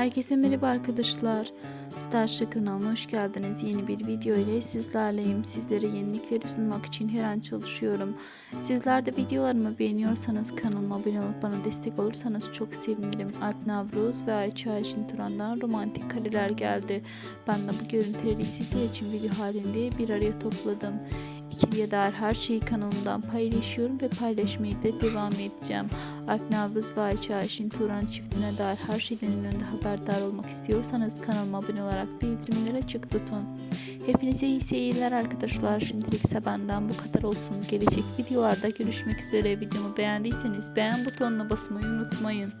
Herkese merhaba arkadaşlar. Starship kanalına hoş geldiniz. Yeni bir video ile sizlerleyim. Sizlere yenilikleri sunmak için her an çalışıyorum. Sizler de videolarımı beğeniyorsanız kanalıma abone olup bana destek olursanız çok sevinirim. Alp Navruz ve Ayça Ayşin Turan'dan romantik kareler geldi. Ben de bu görüntüleri sizler için video halinde bir araya topladım. İkiliye dair her şeyi kanalımdan paylaşıyorum ve paylaşmaya da devam edeceğim. Alp Navruz ve Ayça Ayşin Turan çiftine dair her şeyden en önde haberdar olmak istiyorsanız kanalıma abone olarak bildirimleri açık tutun. Hepinize iyi seyirler arkadaşlar. Şimdilik ise benden bu kadar olsun. Gelecek videolarda görüşmek üzere. Videomu beğendiyseniz beğen butonuna basmayı unutmayın.